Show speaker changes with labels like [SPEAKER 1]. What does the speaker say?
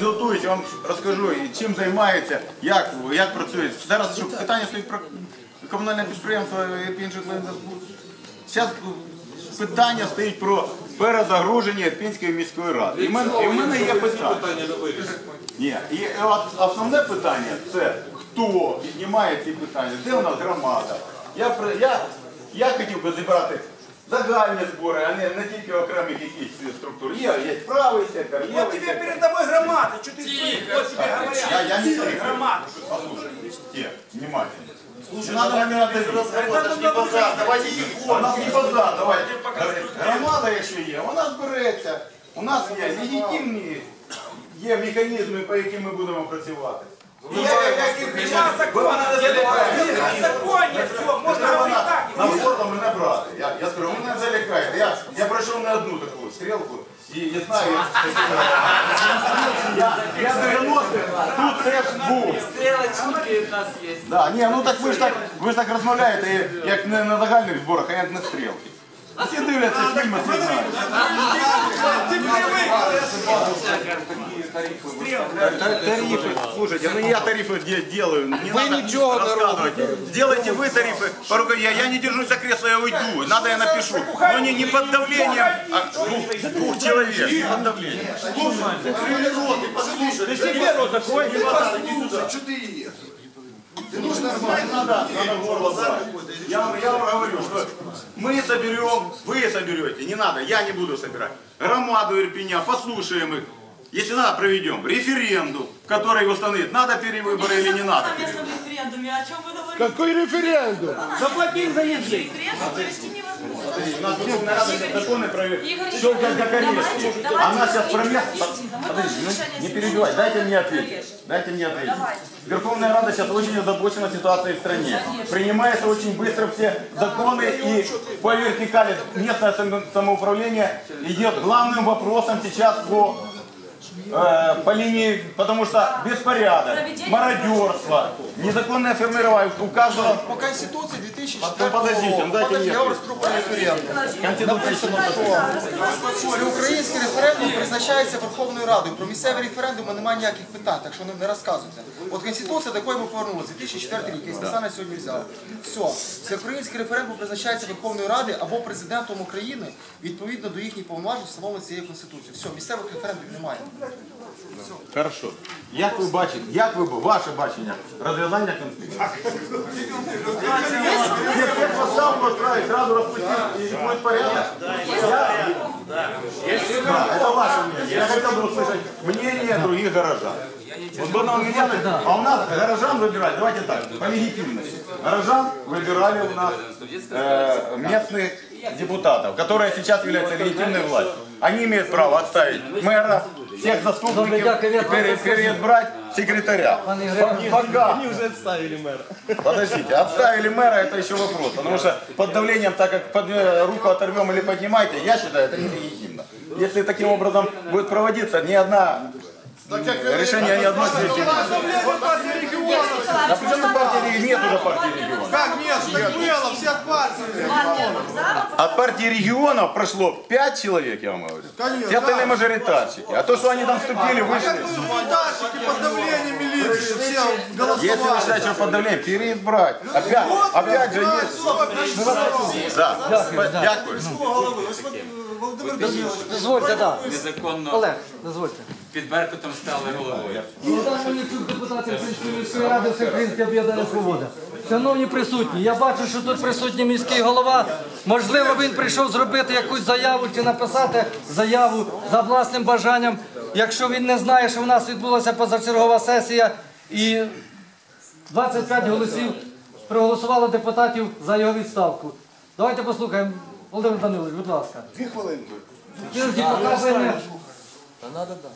[SPEAKER 1] Підготуюсь, я вам розкажу, чим займається, як, як працює. Зараз що питання стоїть про комунальне підприємство Ленінськбуд. Зараз питання стоїть про перезагруження Ірпінської міської ради. І в мене, і в мене є питання. Ні, і от основне питання це хто піднімає ці питання, де у нас громада. Я, я, я хотів би зібрати загальні збори, а не, не тільки окремих якихось структур. Є, є правий сектор, лівий
[SPEAKER 2] Вот тебе
[SPEAKER 1] сектор.
[SPEAKER 2] перед тобой громада, что ты стоишь? Вот тебе говорят.
[SPEAKER 1] Я, я не слышу.
[SPEAKER 2] Громада.
[SPEAKER 1] Послушай, те, внимательно. Слушай, надо на меня давить.
[SPEAKER 2] Это ж не базар,
[SPEAKER 1] давайте У нас не базар, давайте. Громада, якщо є, вона збереться. У нас є легітимні є механізми, по яким ми будемо працювати. І я, я, я,
[SPEAKER 2] Сейчас закон, законе,
[SPEAKER 1] Я, я пройшов не одну таку стрілку. І я знаю, я, я 90-х тут теж був.
[SPEAKER 3] Стрелочники у нас є.
[SPEAKER 1] Да, ні, ну так ви ж так, ви ж так розмовляєте, як не на загальних зборах, а як на стрілки. Всі дивляться фільми, всі знають. Та- Тарифы, слушайте, ну я тарифы де- делаю. Не
[SPEAKER 4] Вы
[SPEAKER 1] надо
[SPEAKER 4] ничего не
[SPEAKER 1] рассказывать. Сделайте вы тарифы. по рука- Я, я не держусь за кресло, я уйду. Надо я напишу. Но не, не под давлением а двух, двух человек. Не под давлением.
[SPEAKER 4] Ты себе рот закрой.
[SPEAKER 1] Надо, надо горло брать. Я, вам- я вам говорю, что мы соберем, вы соберете, не надо, я не буду собирать. Громаду Ирпеня, послушаем их. Если надо, проведем референдум, который установит, надо перевыборы или не надо.
[SPEAKER 5] О местном референдуме, о чем вы говорите?
[SPEAKER 4] Какой референдум?
[SPEAKER 2] Заплатить за езды.
[SPEAKER 5] Референдум невозможно.
[SPEAKER 1] У нас Рада законы.
[SPEAKER 5] Игорь
[SPEAKER 1] Все как на
[SPEAKER 5] давайте,
[SPEAKER 1] колесе.
[SPEAKER 5] давайте
[SPEAKER 1] Она сейчас
[SPEAKER 5] мы
[SPEAKER 1] Подожди, ну, не перебивай, дайте мне ответить. Дайте мне ответить.
[SPEAKER 5] Давайте.
[SPEAKER 1] Верховная Рада сейчас очень озабочена ситуацией в стране. Принимаются очень быстро все законы и по вертикали местное само- самоуправление идет главным вопросом сейчас по э, по линии, потому что беспорядок, мародерство, незаконное формирование у каждого
[SPEAKER 4] По Конституции 2004
[SPEAKER 1] Подождите, ну дайте мне
[SPEAKER 4] про референдум.
[SPEAKER 1] Конституция
[SPEAKER 4] Що український референдум призначається Верховною Радою. Про місцеві референдуми немає ніяких питань, так що не, розказуйте. От Конституція, якої ми повернулися, 2004 рік, який спеціально сьогодні взяли. Все, всеукраїнський референдум призначається Верховною Радою або президентом України відповідно до їхніх повноважень, встановлених цією Конституцією. Все, місцевих референдумів немає.
[SPEAKER 1] Хорошо. Як ви бачите, як ви ваше бачення розв'язання конфлікту? Всіх всіх поставку отправить, сразу розпустити і буде порядок? Да, это ваше мнение. Я хотел бы услышать мнение других горожан. Вот было у меня, а у нас горожан выбирать, давайте так, по легитимности. Горожан выбирали у нас э, местных депутатов, которые сейчас являются легитимной властью. Они имеют право отставить мэра, всех заступников и пере- переизбрать секретаря. Пока.
[SPEAKER 4] Вони вже відставили мера.
[SPEAKER 1] Подождите, отставили мэра, это еще вопрос. Потому что под давлением, так как под, э, руку оторвем или поднимайте, я считаю, это нелегитимно. Если таким образом будет проводиться, ни одна решение ни одной сессии. А причем тут партии регионов? Нет уже партии регионов.
[SPEAKER 4] Как нет, так было, всех партий.
[SPEAKER 1] От партии регионов прошло 5 человек, я вам говорю.
[SPEAKER 4] Конечно,
[SPEAKER 1] Все остальные
[SPEAKER 4] да.
[SPEAKER 1] мажоритарщики. А то, что они там вступили, вышли.
[SPEAKER 4] Мажоритарщики под давлением милиции, все голосовали.
[SPEAKER 1] Если вы считаете, что под давлением, переизбрать. Опять, опять же есть. Да, дякую.
[SPEAKER 6] Дозвольте, да.
[SPEAKER 3] Незаконно
[SPEAKER 6] Олег, дозвольте.
[SPEAKER 3] Під Беркутом стали головою.
[SPEAKER 6] Шановні депутати Київської міської ради Всеукраїнське об'єднання Свобода. Шановні присутні, я бачу, що тут присутній міський голова. Можливо, він прийшов зробити якусь заяву чи написати заяву за власним бажанням. Якщо він не знає, що в нас відбулася позачергова сесія і 25 голосів проголосувало депутатів за його відставку. Давайте послухаємо. Володимир Данилович, будь ласка.
[SPEAKER 4] Дві хвилинки.
[SPEAKER 6] Ви не-